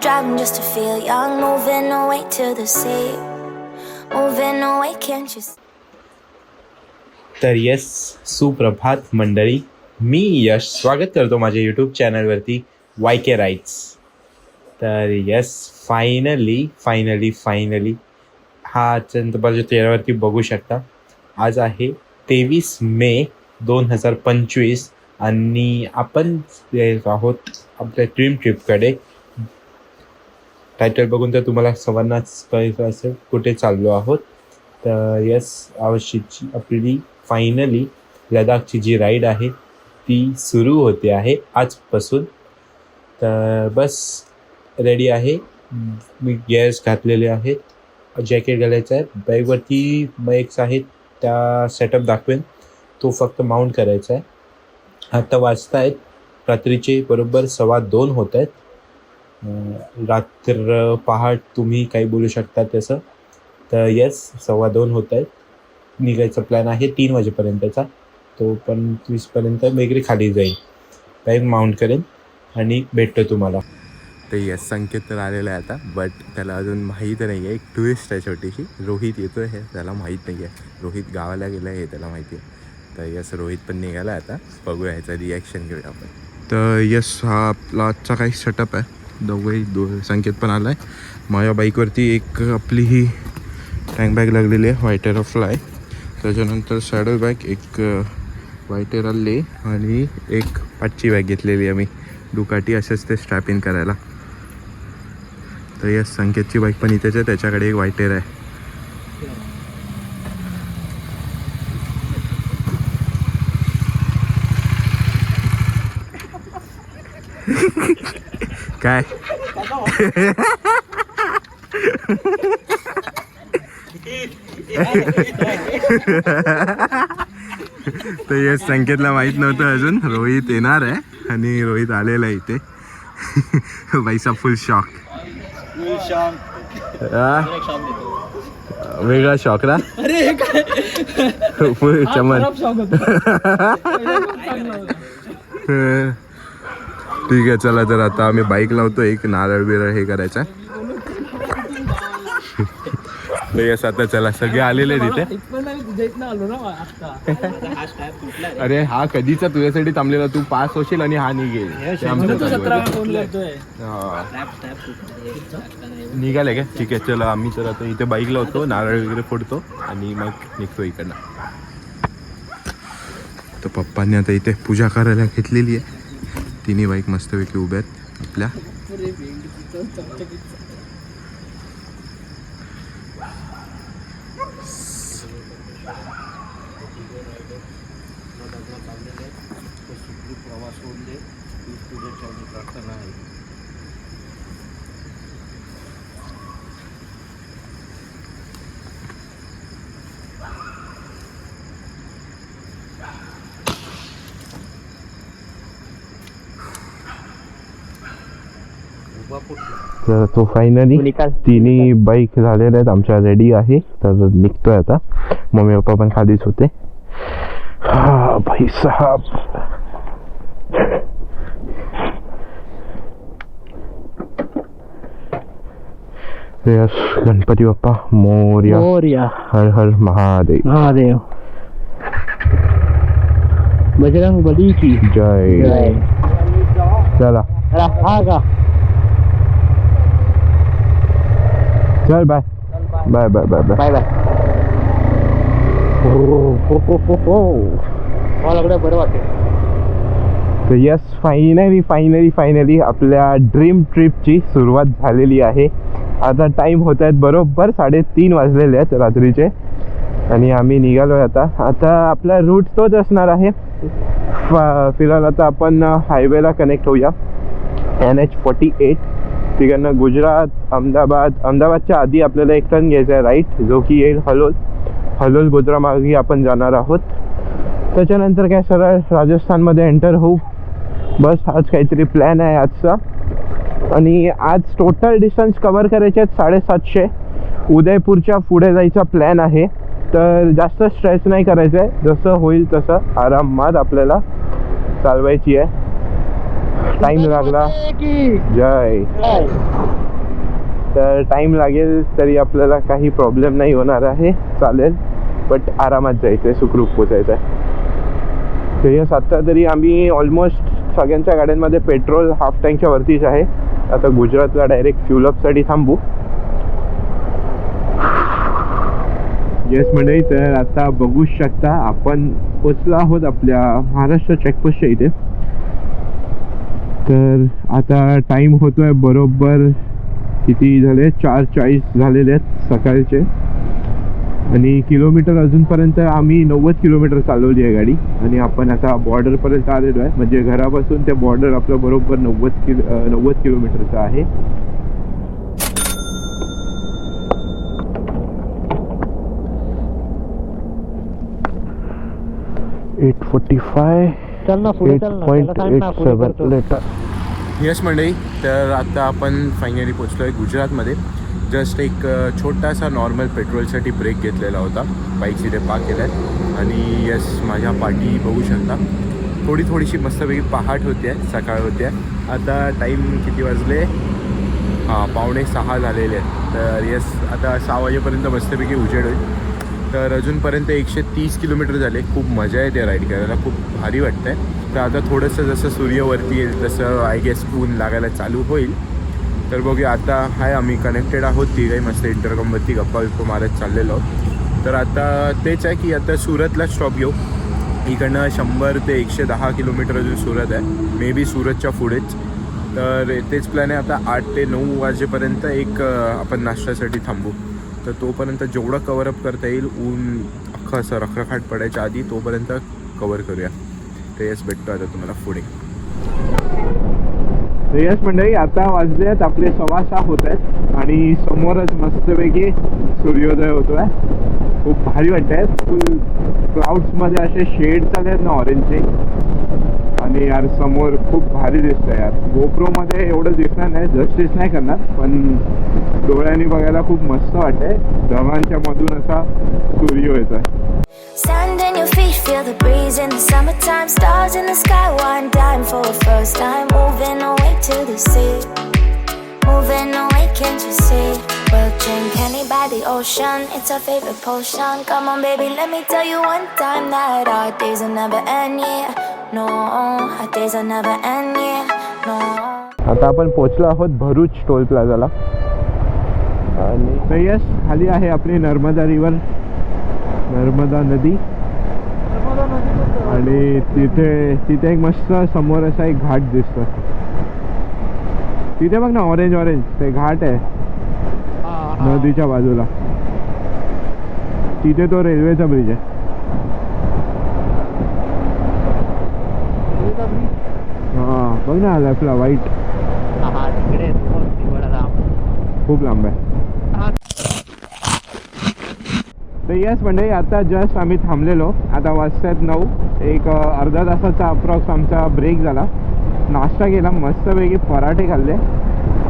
driving just to feel young. Moving away to the sea. Moving away, can't you see? तर yes सुप्रभात मंडळी मी यश स्वागत करतो माझ्या यूट्यूब चॅनलवरती वाय के राईट्स तर यस फायनली फायनली फायनली हा आजच्या माझ्या चेहऱ्यावरती बघू शकता आज आहे तेवीस मे दोन हजार पंचवीस आणि आपण आहोत आपल्या ड्रीम ट्रिपकडे टायटल बघून तर तुम्हाला सर्वांनाच कळलं असेल कुठे चाललो आहोत. तर यस आवश्यकची आपली फायनली लडाखची जी राईड आहे ती सुरू होते आहे आजपासून. तर बस रेडी आहे. मी गेअर्स घातलेले आहेत. जॅकेट घालायचं आहे. बाईकवरती बाईक्स आहेत त्या सेटअप दाखवेन. तो फक्त माउंट करायचा आहे. आता वाजत आहेत रात्रीचे बरोबर सव्वा दोन होत आहेत रात्र पहाट तुम्ही काही बोलू शकता तसं तर येस सव्वा दोन होत आहेत. निघायचा प्लॅन आहे तीन वाजेपर्यंतचा. तो पण वीसपर्यंत वगैरे खाली जाईल. बाईक माउंट करेन आणि भेटतो तुम्हाला. तर येस संकेत तर आलेला आहे आता बट त्याला अजून माहीत नाही आहे एक टुरिस्ट आहे छोटीशी. रोहित येतो आहे त्याला माहीत नाही आहे रोहित गावाला गेला आहे हे त्याला माहिती आहे. तर यस रोहित पण निघाला आता. बघूया ह्याचा रिॲक्शन घेऊया आपण. तर यस हा आपला आजचा काही सेटअप आहे. दोघंही दो संकेत पण आला आहे माझ्या बाईकवरती एक आपली ही टँक बॅग लागलेली आहे व्हायटेरा फ्लाय त्याच्यानंतर सॅडल बॅग एक व्हायटेरा ले आणि एक पाचची बॅग घेतलेली आहे मी. दुकाटी असेच ते स्ट्रॅप इन करायला. तर या संकेतची बाईक पण इथेच आहे त्याच्याकडे एक व्हायटेर आहे. काय? तर या संकेतला माहीत नव्हतं अजून. रोहित येणार आहे आणि रोहित आलेला आहे इथे. बाईचा फुल शॉक वेगळा शॉक ना? फुल चमन. ठीक आहे चला तर आता आम्ही बाईक लावतो एक नारळ बिरळ हे करायचं. यस आता चला सगळे आलेले तिथे अरे हा कधीचा तुझ्यासाठी थांबलेला तू पास होशील आणि हा निघेल. हा. निघाले का? ठीक आहे चला आम्ही तर आता इथे बाईक लावतो नारळ वगैरे फोडतो आणि मग निघतो इकडनं. तर पप्पांनी आता इथे पूजा करायला घेतलेली आहे. तिन्ही बाईक मस्तपैकी उभ्या आहेत. आपल्या. तर तो फायनली तिन्ही बाईक झालेल्या आहेत. आमच्या रेडी आहे. तर निघतोय आता. मम्मी पप्पा पण खालीच होते. हा भाई साहब. यस गणपती बाप्पा मोर्या. मोर्या. हर हर महादेव. महादेव. बजरंग बली की. जय. चला, हा का चल bye bye bye bye bye bye bye मला बरं वाटेल तर यस फायनली फायनली फायनली आपल्या ड्रीम ट्रिपची सुरुवात झालेली आहे. आता टाईम होत आहेत बरोबर साडेतीन वाजलेले आहेत रात्रीचे. आणि आम्ही निघालो आहे आता. आता आपला रूट तोच असणार आहे. फिलहाल आता आपण हायवेला कनेक्ट होऊया. एन एच फोर्टी एट तिकडनं गुजरात अहमदाबाद अहमदाबादच्या आधी आपल्याला एक टर्न घ्यायचा आहे राईट जो की येईल हलोल. हलोल गोद्रामार्गी आपण जाणार आहोत. त्याच्यानंतर काय सरळ राजस्थानमध्ये एंटर होऊ. बस आज काहीतरी प्लॅन आहे आजचा. आणि आज टोटल डिस्टन्स कवर करायचे आहेत साडेसातशे. उदयपूरच्या पुढे जायचा प्लॅन आहे. तर जास्त स्ट्रेच नाही करायचं आहे जसं होईल तसं आरामात आपल्याला चालवायची आहे. टाइम लागला. जय? तर टाइम लागेल तरी आपल्याला काही प्रॉब्लेम नाही होणार आहे. चालेल. बट आरामात जायचं आहे सुखरूप पोचायचं आहे तर यस आत्ता तरी आम्ही ऑलमोस्ट सगळ्यांच्या गाड्यांमध्ये पेट्रोल हाफ टँकच्या वरतीच आहे. आता गुजरातला डायरेक्ट फ्युलअपसाठी थांबू. येस मंडळी तर आता बघू शकता आपण पोचलो आहोत आपल्या महाराष्ट्र चेकपोस्टच्या इथे. तर आता टाईम होतो आहे बरोबर किती झाले? चार चाळीस झालेले आहेत सकाळचे. आणि किलोमीटर अजूनपर्यंत आम्ही नव्वद किलोमीटर चालवली आहे गाडी. आणि आपण आता बॉर्डरपर्यंत आलेलो आहे. म्हणजे घरापासून ते बॉर्डर आपलं बरोबर नव्वद किलो नव्वद किलोमीटरचं आहे. एट फोर्टी फाय चल ना पुढे चल ना. पॉईंट त्याला सांग एट ना पुढे सेवन करतो. लिटर. यस मंडळी तर आता आपण फायनली पोचलो आहे गुजरातमध्ये. जस्ट एक अ, छोटासा नॉर्मल पेट्रोलसाठी ब्रेक घेतलेला होता. बाईक इथे पार्क केला आहे आणि यस माझ्या पाठी बघू शकता. थोडी थोडीशी मस्तपैकी पहाट होते सकाळ होते आता टाईम किती वाजले? हां पावणे सहा झालेले आहेत. तर येस आता सहा वाजेपर्यंत मस्तपैकी उजेड होईल. तर अजूनपर्यंत एकशे तीस किलोमीटर झाले. खूप मजा येते राईड करायला. खूप भारी वाटतं आहे तर आता थोडंसं जसं सूर्यवरती येईल तसं आय गेस ऊन लागायला चालू होईल. तर बघूया आता हाय आम्ही कनेक्टेड आहोत तिघही. मस्त इंटरकॉमवरती गप्पा विप्पा मारत चाललेलो. आहोत तर आता तेच आहे की आता सुरतला स्टॉप घेऊ. इकडनं शंभर ते एकशे दहा किलोमीटर अजून सुरत आहे. मे बी सुरतच्या पुढेच. तर तेच प्लॅन आहे. आता आठ ते नऊ वाजेपर्यंत एक आपण नाश्त्यासाठी थांबू. तर तोपर्यंत जेवढं कवरअप करता येईल ऊन अख्खं असं रखरखाट पडायच्या आधी तोपर्यंत कवर करूया. तर येस भेटतो आता तुम्हाला पुढे. तर यस मंडळी आता वाजले आहेत आपले सव्वा सहा होत आहेत आणि समोरच मस्तपैकी सूर्योदय होतोय. खूप भारी वाटत आहे फुल क्लाउड्समध्ये असे शेड चालले आहेत ना ऑरेंजचे आणि यार समोर खूप भारी दिसतं यार गोप्रोमध्ये एवढं दिसणार नाही जस्टिस नाही करणार पण डोळ्यांनी बघायला खूप मस्त वाटतंय ढगांच्या मधून असा सूर्य येतोय Sand in your feet, feel the breeze in the summertime. Stars in the sky, one dime for a first time. Moving away to the sea. Moving away, can't you see? We'll drink honey by the ocean. It's our favorite potion. Come on, baby, let me tell you one time that our days will never end, yeah. No, our days will never end, yeah. No. आता आपण पोचलो आहोत भरूच toll प्लाझाला आणि तर yes खाली आहे आपली Narmada river Narmada नदी आणि तिथे तिथे एक मस्त समोर असा एक घाट दिसतो तिथे बघ ना ऑरेंज ऑरेंज ते घाट आहे हा, हा. नदीच्या बाजूला तिथे तो रेल्वेचा ब्रिज आहे इथं बी- हा बघ ना लेफ्टला वाईट हा, हा, तिकडे. खूप लांब आहे. तर येस म्हणजे आता जस्ट आम्ही थांबलेलो. आता वाजतात नऊ. एक अर्धा तासाचा अप्रॉक्स आमचा ब्रेक झाला. नाश्ता केला मस्तपैकी पराठे खाल्ले.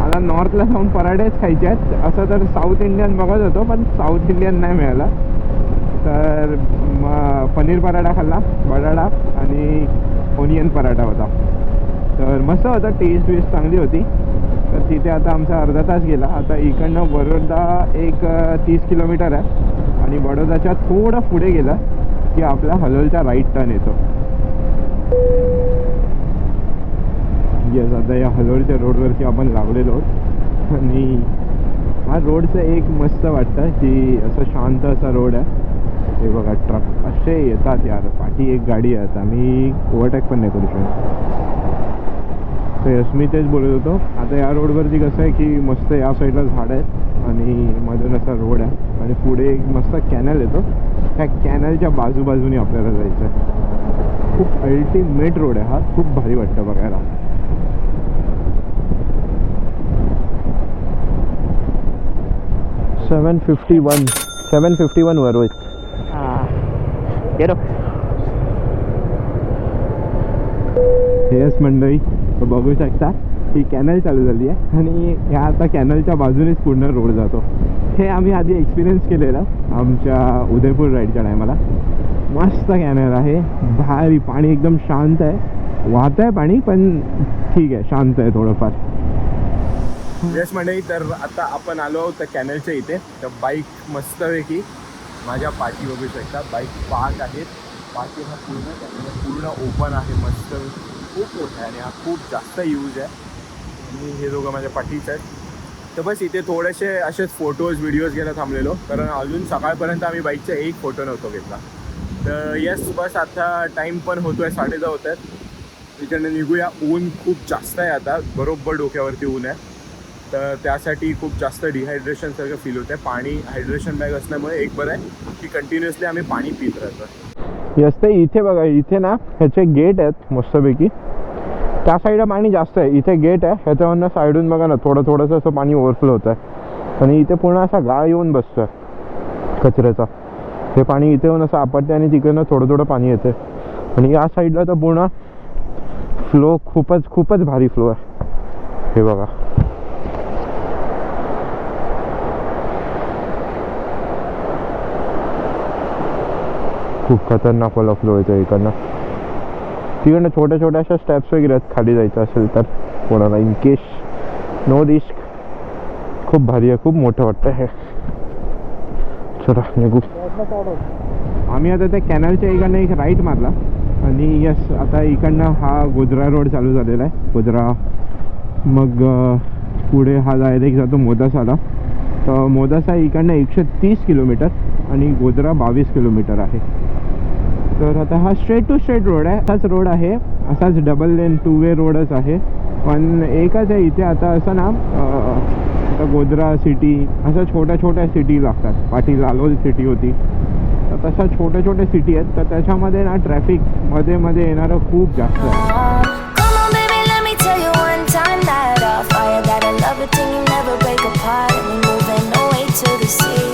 आता नॉर्थला जाऊन पराठेच खायचे आहेत. असं तर साऊथ इंडियन बघत होतो पण साऊथ इंडियन नाही मिळाला. तर पनीर पराठा खाल्ला बटाटा आणि ओनियन पराठा होता. तर मस्त होता टेस्ट वेस्ट चांगली होती. तर तिथे आता आमचा अर्धा तास गेला. आता इकडनं बडोदा एक तीस किलोमीटर आहे. आणि बडोदाच्या थोडं पुढे गेला की आपला हलोलचा राईट टर्न येतो. येस आता या हलोलच्या रोडवरती आपण लागलेलो आहोत. आणि हा रोडचं एक मस्त वाटतं की असं शांत असा रोड आहे. हे बघा ट्रक असे येतात यार. पाठी एक गाडी आहे. आता मी ओव्हरटेक पण नाही करू शकत. तर यस मी तेच बोलत होतो. आता या रोडवरती कसं आहे की मस्त या साईडला झाड आहेत आणि मधून असा रोड आहे. आणि पुढे एक मस्त कॅनल येतो. त्या कॅनलच्या बाजूबाजूने आपल्याला जायचं आहे. खूप अल्टिमेट रोड आहे हा. खूप भारी वाटतं बघायला. Seven fifty one seven fifty one वर हा. गेलो. येस मंडळी. बघू शकता ही कॅनल चालू झाली आहे. आणि ह्या आता कॅनलच्या बाजूनेच पूर्ण रोड जातो. हे आम्ही आधी एक्सपिरियन्स केलेलं आमच्या उदयपूर राईडच्या टायमाला मस्त कॅनल आहे. भारी पाणी एकदम शांत आहे. वाहत आहे पाणी पण ठीक आहे शांत आहे थोडंफार. येस मंडळी तर आता आपण आलो आहोत त्या कॅनलच्या इथे. तर बाईक मस्तपैकी माझ्या पाठी बघू शकता बाईक पार्क आहेत. पाठी हा पूर्ण कॅनल पूर्ण ओपन आहे मस्त. खूप मोठा आहे आणि हा खूप जास्त यूज आहे. मी हे दोघं माझ्या पाठीच आहेत. तर बस इथे थोडेसे असेच फोटोज व्हिडिओज घ्यायला थांबलेलो. कारण अजून सकाळपर्यंत आम्ही बाईकचा एक फोटो नव्हतो घेतला. तर येस बस आता टाईम पण होतो आहे साडेचा होत आहेत. इकडनं निघूया. ऊन खूप जास्त आहे आता. बरोबर डोक्यावरती ऊन आहे. तर त्यासाठी खूप जास्त डिहायड्रेशनसारखं फील होतं आहे पाणी हायड्रेशन बॅग असल्यामुळे एक बरं आहे की कंटिन्युअसली आम्ही पाणी पित राहतो यस ते इथे बघा इथे ना ह्याचे गेट आहेत मस्तपैकी. त्या साईडला पाणी जास्त आहे. इथे गेट आहे. ह्याच्यावरनं साईडून बघा ना थोडं थोडंसं असं पाणी ओव्हरफ्लो होत आहे आणि इथे पूर्ण असा गाळ येऊन बसतोय कचऱ्याचा. हे पाणी इथे येऊन असं आपटते आणि तिकडनं थोडं थोडं पाणी येते आणि या साईडला तर पूर्ण फ्लो खूपच खूपच भारी फ्लो आहे. हे बघा. खूप खतरनाक वाला फ्लो येतो इकडनं. तिकडनं छोट्या छोट्या अशा स्टेप्स वगैरे आहेत खाली जायचं असेल तर. कोणाला इन केस नो रिस्क खूप भारी आहे खूप मोठं वाटतं हे. चला निघू. आम्ही आता त्या कॅनलच्या इकडनं एक राईट मारला. आणि यस आता इकडनं हा गोजरा रोड चालू झालेला आहे. गोजरा मग पुढे हा डायरेक्ट जातो मोदासाला. तर मोदासा इकडनं एकशे तीस किलोमीटर आणि गोजरा बावीस किलोमीटर आहे. तर आता हा स्ट्रेट टू स्ट्रेट रोड आहे. असाच रोड आहे. असाच डबल लेन टू वे रोडच आहे. पण एकच आहे इथे आता असं ना आता गोधरा सिटी अशा छोट्या छोट्या सिटी लागतात. पाठी लालोल सिटी होती. तर तशा छोट्या छोट्या सिटी आहेत. तर त्याच्यामध्ये ना ट्रॅफिकमध्ये मध्ये येणारं खूप जास्त आहे. To the sea.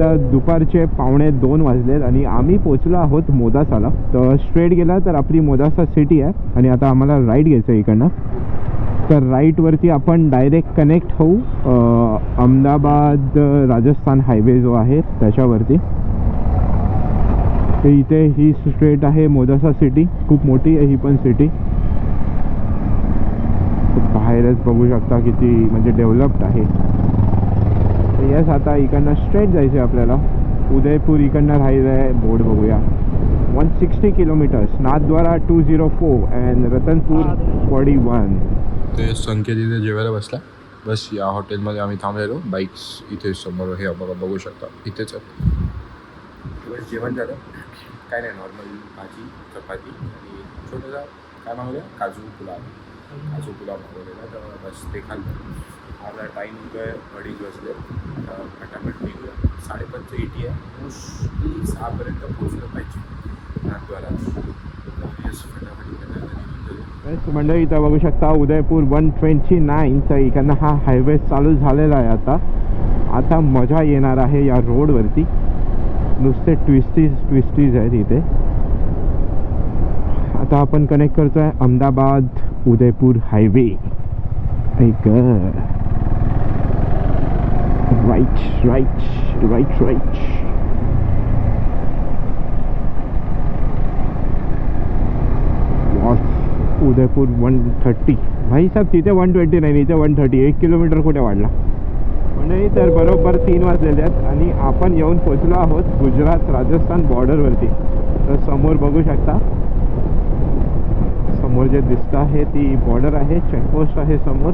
आता दुपारचे पावणे दोन वाजलेत आणि आम्ही पोचलो आहोत मोदासाला. तर स्ट्रेट गेला तर आपली मोदासा सिटी आहे आणि आता आम्हाला राईट घ्यायचं आहे इकडनं. तर राईटवरती आपण डायरेक्ट कनेक्ट होऊ अहमदाबाद राजस्थान हायवे जो आहे त्याच्यावरती. तर इथे ही स्ट्रेट आहे मोदासा सिटी खूप मोठी आहे ही पण सिटी बाहेरच बघू शकता किती म्हणजे डेव्हलप्ड आहे. तर येस आता इकडनं स्ट्रेट जायचं आहे आपल्याला. उदयपूर इकडनं राहिलं आहे बोर्ड बघूया. One sixty kilometres Nathdwara two zero four and Ratanpur forty one ते संकेत इथे जेवायला बसला. बस या हॉटेलमध्ये आम्ही थांबलेलो. बाईक्स इथे समोर हे बघा बघू शकता. इथेच आहे बस जेवण झालं. काय नाही नॉर्मल भाजी चपाती आणि छोटासा काय मागवलं? काजू पुलाव. काजू पुलाव मागवलेला. तर बस ते खाल्लं. आपला टाईम होतोय अडीच वाजले. आता फटाफट निघूया. साडेपाचचं एटी आहे. मोस्टली सहापर्यंत पोहोचलं पाहिजे. नाथद्वारा येस फटाफट इकडनं निघून जाऊया. बेस्ट मंडळी इथं बघू शकता उदयपूर वन ट्वेंटी नाईनचा इकडनं हा हायवे चालू झालेला आहे आता. आता मजा येणार आहे या रोडवरती नुसते ट्विस्टीज ट्विस्टीज आहेत इथे. आता आपण कनेक्ट करतो आहे अहमदाबाद उदयपूर हायवे ऐक. Right right, right right. Udaipur one thirty भाई साहेब तिथे वन ट्वेंटी नाईन इथे वन थर्टी एक किलोमीटर कुठे वाढला? नाही तर बरोबर तीन वाजलेले आहेत आणि आपण येऊन पोचलो आहोत गुजरात राजस्थान बॉर्डरवरती तर समोर बघू शकता. समोर जे दिसतं आहे ती बॉर्डर आहे चेकपोस्ट आहे समोर.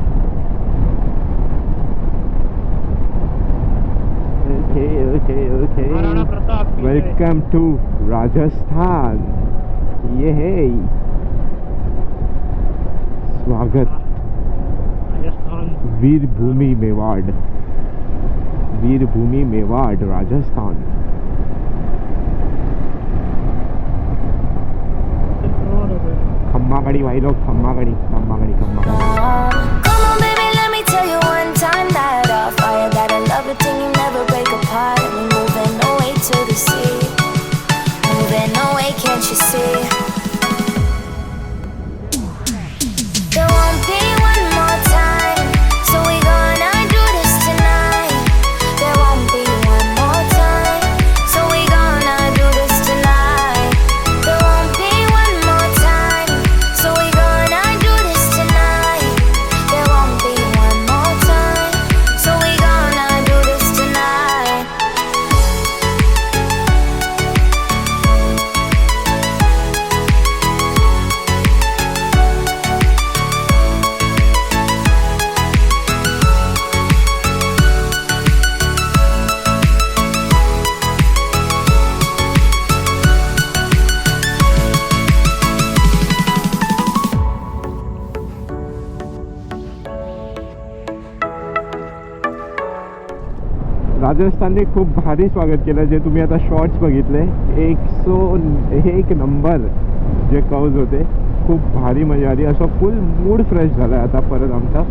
Okay okay okay Maharana Pratap की जय. वेलकम टू राजस्थान ये है स्वागत राजस्थान वीर भूमि मेवाड़ वीर भूमि मेवाड़ राजस्थान ते प्रमाण होतं. खम्मा गाडी वाहिलो राजस्थानने खूप भारी स्वागत केलं जे तुम्ही आता शॉर्ट्स बघितले. एक सो एक नंबर जे कौज होते खूप भारी म्हणजे मजा आली असं फुल मूड फ्रेश झाला आता परत आमचा.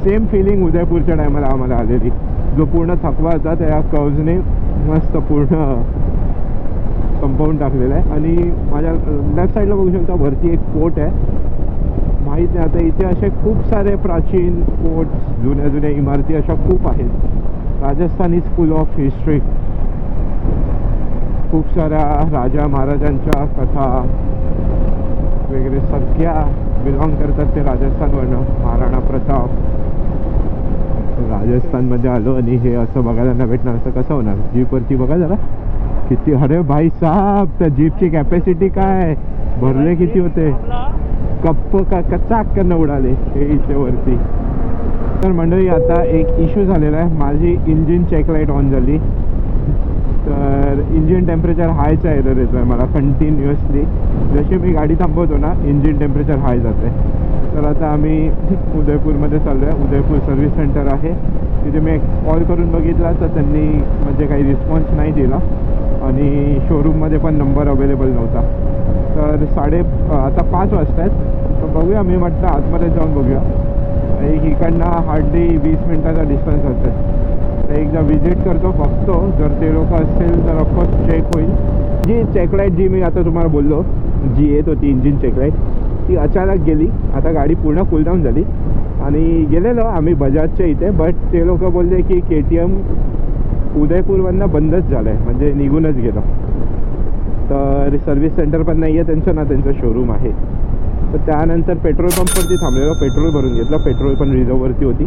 सेम फिलिंग उदयपूरच्या टायमाला आम्हाला आलेली. जो पूर्ण थकवा होता त्या कौजने मस्त पूर्ण कंपाऊंड टाकलेला आहे. आणि माझ्या लेफ्ट साईडला बघू शकता वरती एक फोर्ट आहे. माहीत नाही आता इथे असे खूप सारे प्राचीन फोर्ट्स जुन्या जुन्या इमारती अशा खूप आहेत. Rajasthan is full of history खूप साऱ्या राजा महाराजांच्या कथा वगैरे सगळ्या बिलॉंग करतात ते राजस्थानवरनं महाराणा प्रताप. राजस्थानमध्ये आलो आणि हे असं बघायला नाही भेटणार असं कसं होणार? जीपवरती बघा जरा. किती अरे भाई साहब त्या जीपची कॅपॅसिटी काय? भरले किती होते? कप्प का कच्चा अक्करनं उडाले हे इथे वरती. तर मंडळी आता एक इश्यू झालेला आहे. माझी इंजिन चेक लाइट ऑन झाली. तर इंजिन टेम्परेचर हायचा एरर येतो आहे मला कंटिन्युअसली जशी मी गाडी थांबवतो ना इंजिन टेम्परेचर हाय जाते. तर आता आम्ही उदयपूरमध्ये चाललो आहे उदयपूर सर्व्हिस सेंटर आहे. तिथे मी एक कॉल करून बघितला तर त्यांनी म्हणजे काही रिस्पॉन्स नाही दिला. आणि शोरूममध्ये पण नंबर अवेलेबल नव्हता. तर साडे आता पाच वाजता आहेत तर बघूया मी म्हटलं आतमध्ये जाऊन बघूया. इकडनं हार्डली वीस मिनटाचा डिस्टन्स असेल तर एकदा विजिट करतो बघतो. जर ते लोक असतील तर ऑफकोर्स चेक होईल. जी चेकलाईट जी मी आता तुम्हाला बोललो जी येत होती इंजिन चेकलाईट ती अचानक गेली. आता गाडी पूर्ण कुलडाऊन झाली. आणि गेलेलो आम्ही बजाजच्या इथे बट ते लोक बोलले की के टी एम उदयपूरवरनं बंदच झालं आहे म्हणजे निघूनच गेलो. तर सर्व्हिस सेंटर पण नाही आहे त्यांचं ना त्यांचं शोरूम आहे. तर त्यानंतर पेट्रोल पंपवरती थांबलेलो. पेट्रोल भरून घेतलं. पेट्रोल पण रिझर्ववरती होती.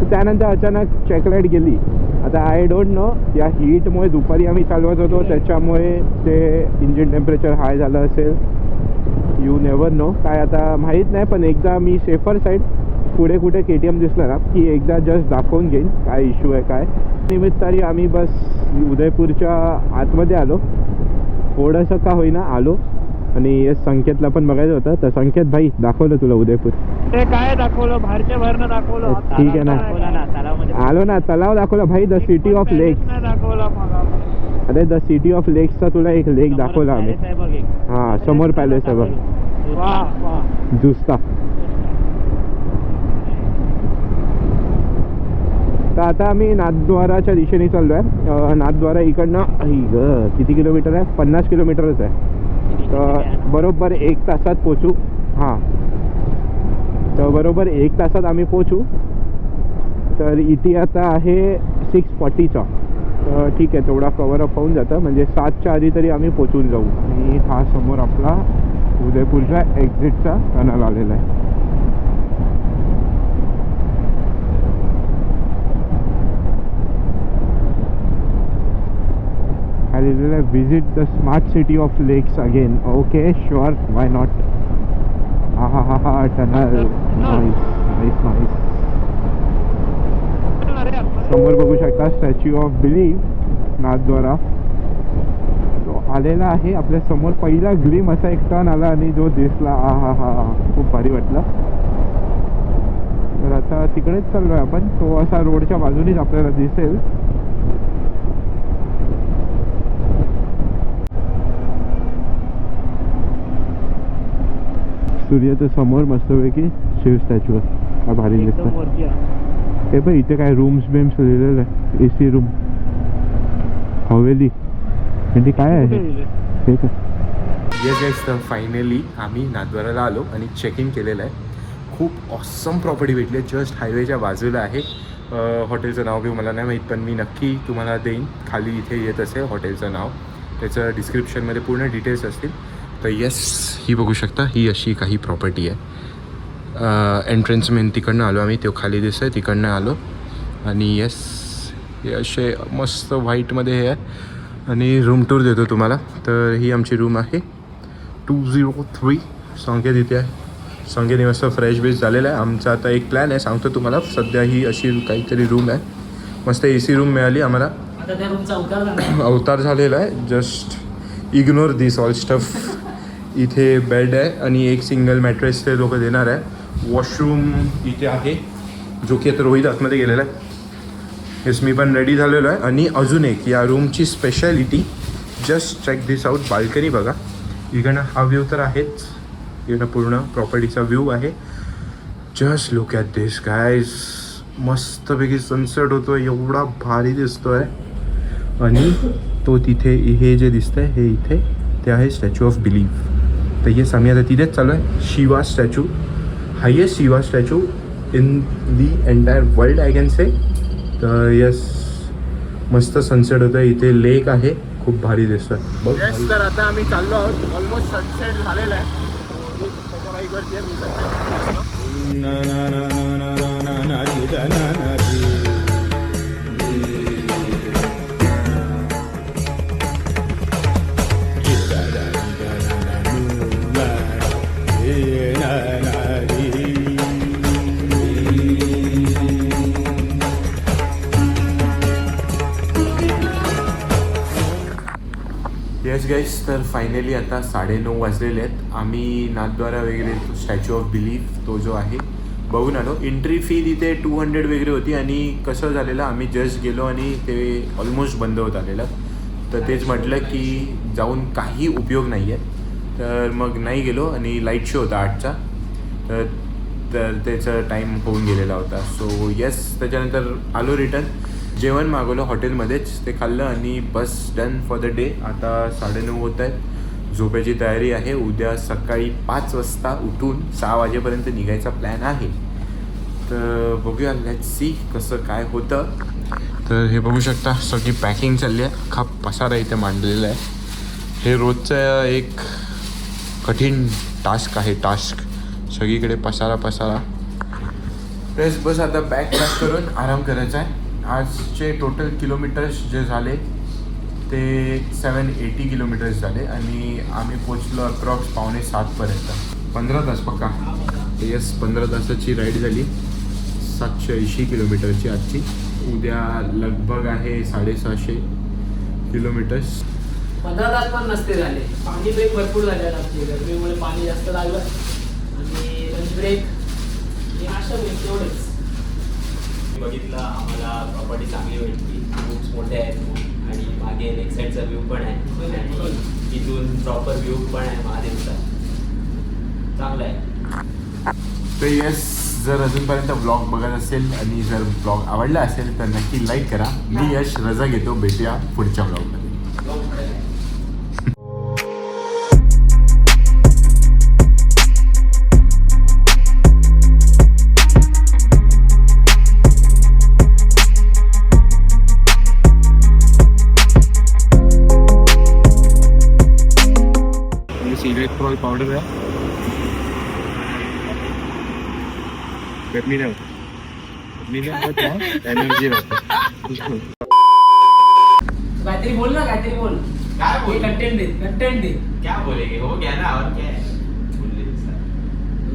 तर त्यानंतर अचानक चेकलाईट गेली. आता आय डोंट नो या हीटमुळे दुपारी आम्ही चालवत होतो. त्याच्यामुळे ते इंजिन टेम्परेचर हाय झालं असेल. यू नेवर नो काय आता माहीत नाही पण एकदा मी सेफर साईड पुढे कुठे के टी एम दिसलं ना की एकदा जस्ट दाखवून घेईन काय इश्यू आहे काय. निमित्ताने आम्ही बस उदयपूरच्या आतमध्ये आलो. थोडंसं का होईना आलो. आणि संकेतला पण बघायचं होतं. तर संकेत भाई दाखवलं तुला उदयपूर. ते काय दाखवलं? बाहेरच्या बाहेरनं दाखवलं. ठीक आहे ना. आलो ना तलाव दाखवला भाई द सिटी ऑफ मला अरे द सिटी ऑफ लेक्सचा तुला एक लेक दाखवला आम्ही. हां समोर पॅलेस आहे बघ. जुस्ता. तर आता आम्ही नाथद्वाराच्या दिशेने चाललो आहे नाथद्वारा इकडनं किती किलोमीटर आहे? पन्नास किलोमीटरच आहे. तर बरोबर एक तासात पोचू. हां. तर बरोबर एक तासात आम्ही पोचू. तर इथे आता आहे सिक्स फॉर्टीचा तर ठीक आहे तेवढा कवरअप होऊन जातं. म्हणजे सातच्या आधी तरी आम्ही पोचून जाऊ. आणि हा समोर आपला उदयपूरच्या एक्झिटचा टनल आलेला आहे. लिहिलेलं आहे visit the smart city of lakes again okay sure why not हा हा हा हा टनल नाईस नाईस नाईस अरे आपण समोर बघू शकता स्टॅच्यू ऑफ बिलीफ नाथद्वारा. तो आलेला आहे आपल्यासमोर पहिला ग्लीम असा एक टन आला आणि जो दिसला. आ हा हा खूप भारी वाटलं. तर आता तिकडेच चाललोय आपण. तो असा रोडच्या बाजूनेच आपल्याला दिसेल. सूर्याच्या समोर मस्तपैकी शिव स्टॅच्यू हा भारी दिसतं. हे पण इथे काय रूम्स बिम्स लिहिलेलं आहे. A C room. हवेली. म्हणजे काय आहे? हे? काय? येस येस तर फायनली आम्ही नाथद्वाराला आलो आणि चेक इन केलेलं आहे. खूप ऑसम प्रॉपर्टी भेटली आहे. जस्ट हायवेच्या बाजूला आहे. हॉटेलचं नाव बी मला नाही माहीत पण मी नक्की तुम्हाला देईन. खाली इथे येत असेल हॉटेलचं नाव. त्याचं डिस्क्रिप्शनमध्ये पूर्ण डिटेल्स असतील. तर येस ही बघू शकता ही अशी काही प्रॉपर्टी आहे. एंट्रन्स मेन तिकडनं आलो आम्ही तो खाली दिसतोय तिकडनं आलो. आणि येस हे असे मस्त व्हाईटमध्ये हे आहे. आणि रूम टूर देतो तुम्हाला. तर ही आमची रूम आहे. टू झिरो थ्री संख्या तिथे आहे. संख्येने मस्त फ्रेश बेस झालेला आहे. आमचा आता एक प्लॅन आहे सांगतो तुम्हाला. सध्या ही अशी काहीतरी रूम आहे. मस्त ए सी रूम मिळाली आम्हाला. अवतार झालेला आहे. Just ignore this all stuff इथे बेड आहे आणि एक सिंगल मॅट्रेस ते लोक देणार आहे. वॉशरूम इथे आहे. जो की आता रोहित आतमध्ये गेलेला आहे. येस मी पण रेडी झालेलो आहे. आणि अजून एक या रूमची speciality just check this out balcony बघा. इकडनं हा व्ह्यू तर आहेच. इकडनं पूर्ण प्रॉपर्टीचा व्ह्यू आहे. Just look at this guys मस्तपैकी सनसेट होतो आहे एवढा भारी दिसतो आहे आणि तो तिथे हे जे दिसतं आहे हे इथे ते आहे स्टॅच्यू ऑफ बिलीफ तर येस आम्ही आता तिथेच चालू आहे Shiva statue highest Shiva statue in the entire world I can say तर येस मस्त सनसेट होतं इथे लेक आहे खूप भारी दिसतोय बघ येस तर आता आम्ही चाललो आहोत ऑलमोस्ट सनसेट झालेला आहे येस गाईस तर फायनली आता साडेनऊ वाजलेले आहेत. आम्ही नाथद्वारा वगैरे तो स्टॅच्यू ऑफ बिलीफ तो जो आहे बघून आलो. एंट्री फी तिथे टू हंड्रेड वगैरे होती आणि कसं झालेलं आम्ही जस्ट गेलो आणि ते ऑलमोस्ट बंद होत आलेलं. तर तेच म्हटलं की जाऊन काही उपयोग नाही आहे. तर मग नाही गेलो आणि लाइट शो होता आठचा. तर तर त्याचा टाईम होऊन गेलेला होता. सो येस त्याच्यानंतर आलो रिटर्न जेवण मागवलं हॉटेलमध्येच ते खाल्लं आणि बस डन फॉर द डे आता साडेनऊ होत आहेत. झोपायची तयारी आहे. उद्या सकाळी पाच वाजता उठून सहा वाजेपर्यंत निघायचा प्लॅन आहे. तर बघूया लेट सी कसं काय होतं. तर हे बघू शकता सगळी पॅकिंग चालली आहे. खा पसारा इथे मांडलेला आहे. हे रोजचं एक कठीण टास्क आहे टास्क सगळीकडे पसारा पसारा. प्रेस बस आता बॅग पॅक करून आराम करायचा आहे. आजचे टोटल किलोमीटर्स जे झाले ते सेवन एटी किलोमीटर्स झाले आणि आम्ही पोचलो अप्रॉक्स पावणे सातपर्यंत पंधरा तास पक्का. येस पंधरा तासाची राईड झाली. सातशे ऐंशी किलोमीटरची आजची. उद्या लगभग आहे साडेसहाशे किलोमीटर्स पंधरा तास पण नसते झाले. पाणी ब्रेक भरपूर झाले गरमीमुळे पाणी जास्त लागलं. आणि लंच ब्रेक हे नाश्ता ब्रेक तेवढेच. बघितलं आम्हाला प्रॉपर्टी चांगली भेटली. बुक्स मोठे आहेत. आणि मागे लेक साईडचा व्ह्यू पण आहे. आणि इथून प्रॉपर व्ह्यू पण आहे महादेवचा. चांगला आहे. तर येस जर अजूनपर्यंत ब्लॉग बघत असेल आणि जर ब्लॉग आवडला असेल तर नक्की लाईक करा. मी यश रजा घेतो. भेटूया पुढच्या ब्लॉगमध्ये इलेक्ट्रॉल पावडर आहे गरमी नाही एनर्जी काहीतरी बोल ना काहीतरी बोल। काय बोल? कंटेंट दे कंटेंट दे। क्या बोलेगे? हो गया ना और क्या है?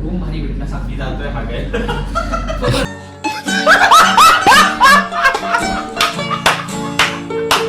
रूम भारी भेटला सांग मी जातोय हा काय